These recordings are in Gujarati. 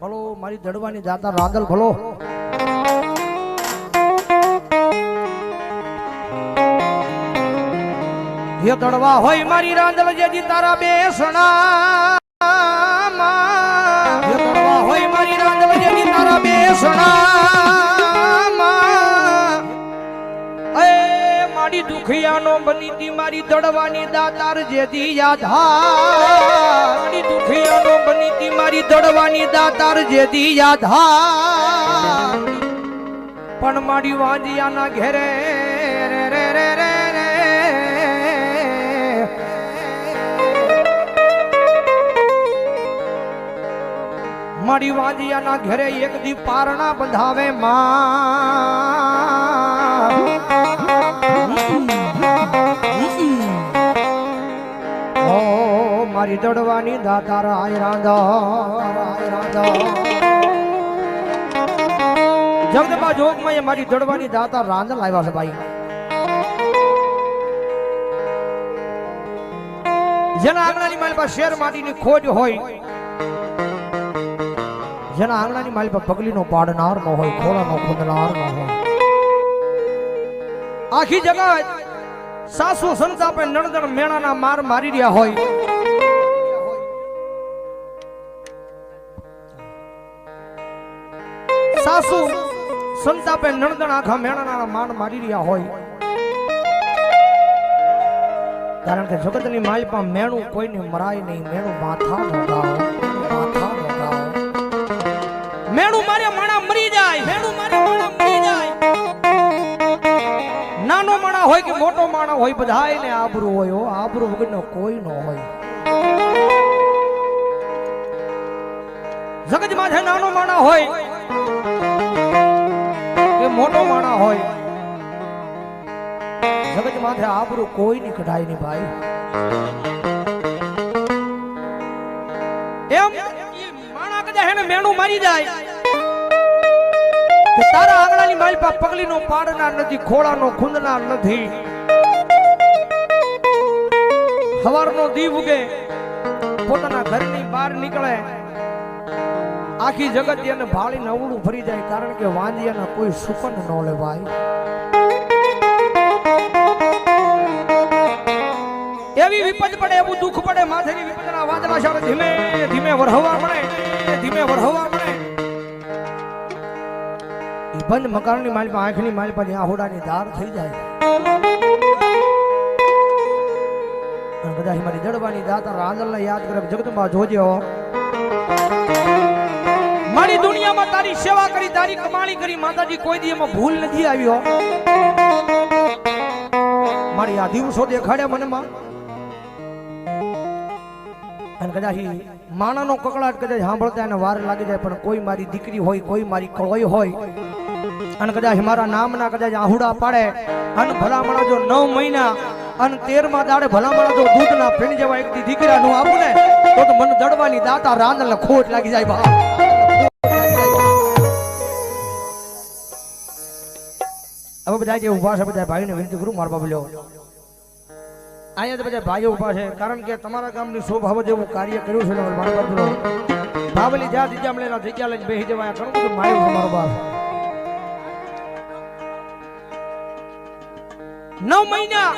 ભલો, મારી દડવાની જાતા રાંદલ ભલો. હે દડવા હોય મારી રાંદલ જેજી તારા બેસણા હે દુખિયાનો બની તી મારી દડવાની દાતાર જેથી મારી દુખિયાનો બની તી મારી દડવાની દાતાર જેથી હા પણ મારી વાંજિયાના ઘેરે રે રે રે રે મારી વાંજિયાના ઘરે એક દી પારણા બંધાવે માં. મારી દડવાની દાતા રાય રાંધા રાંધા. જોગમાં એ મારી દડવાની દાતા રાંધણ લાવ્યા છે ભાઈ. જેના આંગણાની માલ પાસે શેર માટીની ખોજ હોય, જેના આંગણાની માલ પાસે પગલીનો પાડનાર નો હોય, ખોળાનો ખોદનાર નો હોય. આખી જગત સાસુ સંતાપે નણદણ મેણાના માર મારી રહ્યા હોય. સાસુ સંતાપે નણદણ આખા મેણાના માન મારી રહ્યા હોય. કારણ કે જગતની માલપા મેણું કોઈને મરાય નહીં. મેણું માથા નોગાવ માથા નો મેણું મારે માણા મરી જાય. મેણું મારે માણા મરી જાય. નાનો માણા હોય કે મોટો માણા હોય બધાયને આબરૂ હોય. આબરૂ વગરનો કોઈ નો હોય. જગતમાં છે નાનો માણા હોય મોટો માણા હોય. જગત માથે આબરું કોઈ ની કઢાય નહીં ભાઈ. એમ માણા કદાચ એને મેણું મારી જાય. તારા આંગણાની માલપા પગલીનો પાડનાર નથી, ખોળાનો ખૂંદનાર નથી. સવારનો દીવ ઉગે, પોતાના ઘરની બહાર નીકળે. આખી જગત એને ભાળી નવડું ફરી જાય કારણ કે વાંદિયાના કોઈ સુકન ન લેવાય એવી વિપદ પડે, એવું દુઃખ પડે, માથેની વિપદના વાંદરા શાળે ધીમે ધીમે વરહવા મળે, ધીમે વરહવા ઈ બંધ મકાનની માલ પર આંખની માલ પર આહોડાની ધાર થઈ જાય. બધા મારી જડવાની દાતા રાંદલને યાદ કરે, જગદંબા જોજો મારી દુનિયામાં તારી સેવા કરી, તારી કમાણી કરી, માતાજી, કોઈ દી એમાં ભૂલ નથી આવ્યો મારી આ દિવસો દેખાડ્યા મનમાં. અને કદાચ માણાનો કકડાટ કદાચ સાંભળતા એને વાર લાગી જાય, પણ કોઈ મારી દીકરી હોય, કોઈ મારી કળોઈ હોય, અને કદાચ મારા નામના કદાચ આહુડા પાડે, અને ભલામણા જો નવ મહિના, અને તેરમા દાડે ભલામણા જો દૂધના ફેણ જેવા દીકરા નું આપું ને, તો મને દડવાની દાતા રાંદલ ખોટ લાગી જાય બા. હવે બધા જે ઊભા છે, બધા ભાઈને વિનંતી કરું, મારા બાબલ્યો અહીંયા બધા ભાઈઓ ઊભા છે, કારણ કે તમારા ગામની શોભાવ જેવું કાર્ય કર્યું છે મારા બાબલો જ્યાં જગ્યા મળેલા જગ્યા લઈને બેસી જવા ઘણું બધું માયું છે મારો બાપ. નવ મહિના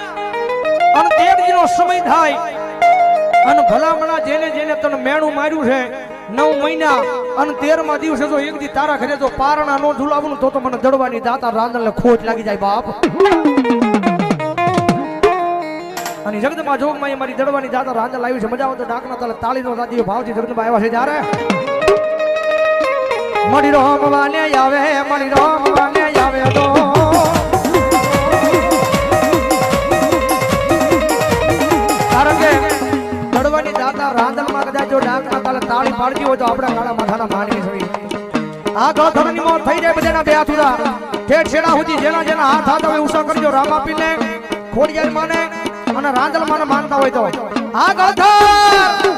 અને તેર દિનો સમય થાય, અને ભલામણા જેને જેને તને મેણું માર્યું છે, નવ મહિના અને તેરમા દિવસે જો એક દી તારા ઘરે જો પારણા નો ઝુલાવું તો મને દડવાની દાતા રાંદલ ખોટ લાગી જાય બાપ. અને જગદંબા જોગમાં મારી દડવાની દાતા રાંદલ આવી છે. મજા આવે તો ડાકના તાલે તાળીનો ભાવ ભાવથી જગદંબા આવ્યા છે ત્યારે મળી રોમ વાને આવે, મળી રોમ આવે તો. રાંદલમાં કદાચ જો ડાકના કાલે તાળી પાડતી હોય તો આપણા કાળા માથાના માનવી છે આ ગળથણની મોત થઈ જાય બધાના બે હાથ ઉડા ઠેઠ છેડા સુધી જેના જેના હાથ હાથ હવે ઉષા કરજો, રામ આપીને, ખોડિયાર માને અને રાંદલ માને માનતા હોય તો. આ ગળથર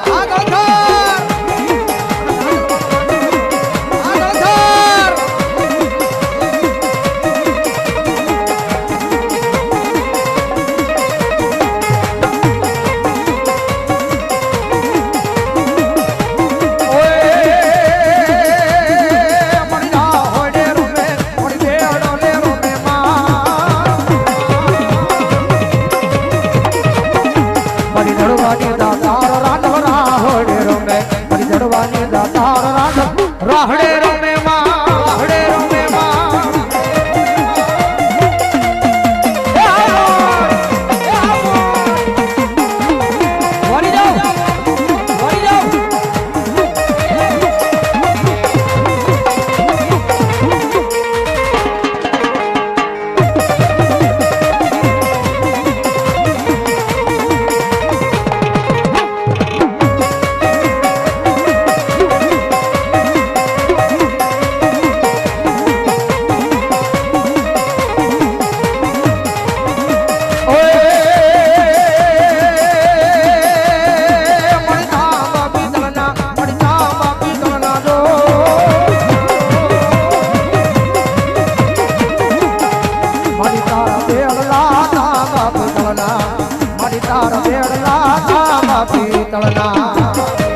તારી તાર પીતળના